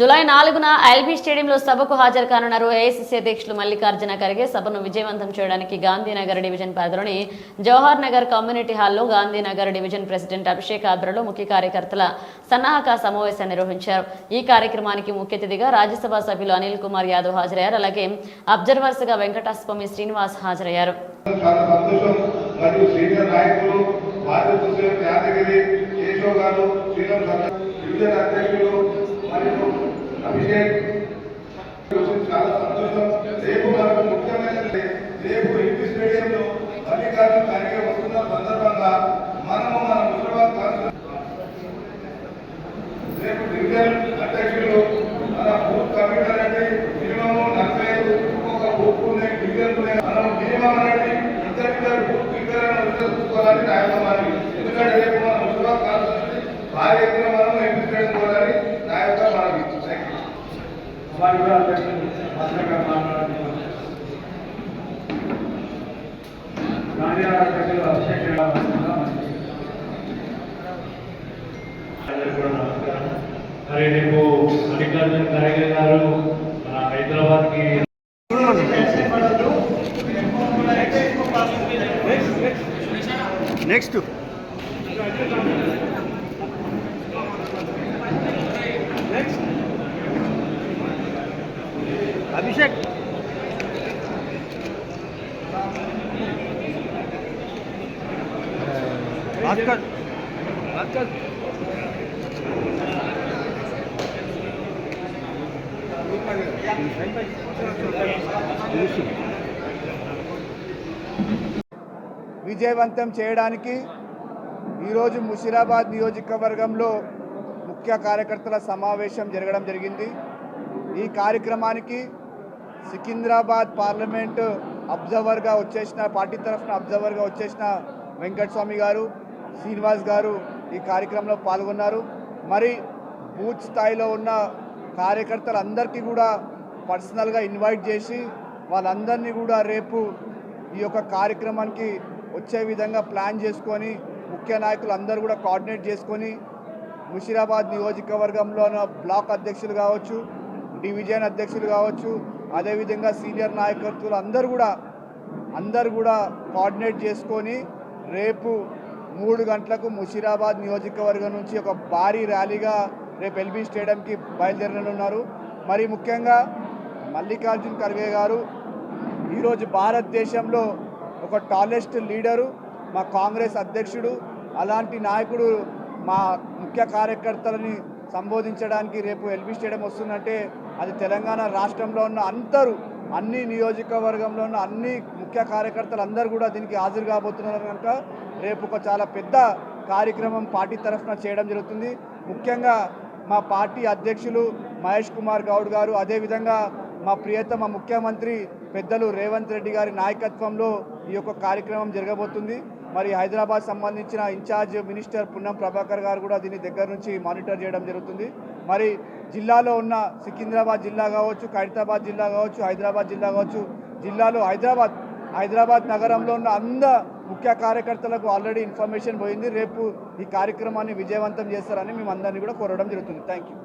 July నాలుగున LB స్టేడియంలో సభకు హాజరు కానున్నారు ఏఐసిసి అధ్యక్షులు మల్లికార్జున ఖర్గే. సభను విజయవంతం చేయడానికి గాంధీనగర్ డివిజన్ పరిధిలోని జవహర్ నగర్ కమ్యూనిటీ హాల్లో గాంధీనగర్ డివిజన్ ప్రెసిడెంట్ అభిషేక్ ఆధ్వర్యంలో ముఖ్య కార్యకర్తల సన్నాహక సమావేశం నిర్వహించారు. ఈ కార్యక్రమానికి ముఖ్య అతిథిగా రాజ్యసభ సభ్యులు అనిల్ కుమార్ యాదవ్ హాజరయ్యారు. అలాగే అబ్జర్వర్స్గా వెంకటస్వామి శ్రీనివాస్ హాజరయ్యారు. నాయకులు చాలా సంతోషం. రేపు మనకు ముఖ్యమైనది రేపు ఇంటి స్టేడియంలో మల్లికార్జున ఖర్గే వస్తున్న సందర్భంగా మనము మన రేపు డివిజన్ అధ్యక్షులు మన బూత్ మినిమం నలభై ఐదు ఒక్కొక్క బూత్ ఉన్నాయి డివిజన్ ఉన్నాయి మనం మినిమం అనేది చూసుకోవాలని ఎందుకంటే రేపు మన భారీ ఎత్తున మనం ఎంపిక పోవాలని నా యొక్క మనవి థ్యాంక్ యూ వారి కూడా అధ్యక్షులు గాంధీనగర్ అధ్యక్షులు అభిషేక్ నమస్కారం. మరి రేపు మల్లికార్జున ఖర్గే గారు హైదరాబాద్కి నెక్స్ట్ విజయవంతం చేయడానికి ఈరోజు ముషిరాబాద్ నియోజకవర్గంలో ముఖ్య కార్యకర్తల సమావేశం జరగడం జరిగింది. ఈ కార్యక్రమానికి సికింద్రాబాద్ పార్లమెంటు అబ్జర్వర్గా వచ్చేసిన పార్టీ తరఫున అబ్జర్వర్గా వచ్చేసిన వెంకటస్వామి గారు శ్రీనివాస్ గారు ఈ కార్యక్రమంలో పాల్గొన్నారు. మరి బూత్ స్థాయిలో ఉన్న కార్యకర్తలందరికీ కూడా పర్సనల్గా ఇన్వైట్ చేసి వాళ్ళందరినీ కూడా రేపు ఈ యొక్క కార్యక్రమానికి వచ్చే విధంగా ప్లాన్ చేసుకొని ముఖ్య నాయకులు అందరూ కూడా కోఆర్డినేట్ చేసుకొని ముషిరాబాద్ నియోజకవర్గంలో బ్లాక్ అధ్యక్షులు కావచ్చు డివిజన్ అధ్యక్షులు కావచ్చు అదేవిధంగా సీనియర్ నాయకత్వులు అందరూ కూడా అందరు కూడా కోఆర్డినేట్ చేసుకొని రేపు మూడు గంటలకు ముషీరాబాద్ నియోజకవర్గం నుంచి ఒక భారీ ర్యాలీగా రేపు ఎల్బీ స్టేడియంకి బయలుదేరనున్నారు. మరి ముఖ్యంగా మల్లికార్జున్ ఖర్గే గారు ఈరోజు భారతదేశంలో ఒక టాలెస్ట్ లీడరు మా కాంగ్రెస్ అధ్యక్షుడు అలాంటి నాయకుడు మా ముఖ్య కార్యకర్తలని సంబోధించడానికి రేపు ఎల్బీ స్టేడియం వస్తుందంటే అది తెలంగాణ రాష్ట్రంలో ఉన్న అందరూ అన్ని నియోజకవర్గంలో ఉన్న అన్ని ముఖ్య కార్యకర్తలు అందరూ కూడా దీనికి హాజరు కాబోతున్నారు కనుక రేపు ఒక చాలా పెద్ద కార్యక్రమం పార్టీ తరఫున చేయడం జరుగుతుంది. ముఖ్యంగా మా పార్టీ అధ్యక్షులు మహేష్ కుమార్ గౌడ్ గారు అదేవిధంగా మా ప్రియతమ ముఖ్యమంత్రి పెద్దలు రేవంత్ రెడ్డి గారి నాయకత్వంలో ఈ యొక్క కార్యక్రమం జరగబోతుంది. మరి హైదరాబాద్ సంబంధించిన ఇన్ఛార్జ్ మినిస్టర్ పున్నం ప్రభాకర్ గారు కూడా దీని దగ్గర నుంచి మానిటర్ చేయడం జరుగుతుంది. మరి జిల్లాలో ఉన్న సికింద్రాబాద్ జిల్లా కావచ్చు ఖైరతాబాద్ జిల్లా కావచ్చు హైదరాబాద్ జిల్లా కావచ్చు జిల్లాలో హైదరాబాద్ హైదరాబాద్ నగరంలో ఉన్న అంద ముఖ్య కార్యకర్తలకు ఆల్రెడీ ఇన్ఫర్మేషన్ పోయింది. రేపు ఈ కార్యక్రమాన్ని విజయవంతం చేస్తారని మేము అందరినీ కూడా కోరడం జరుగుతుంది. Thank you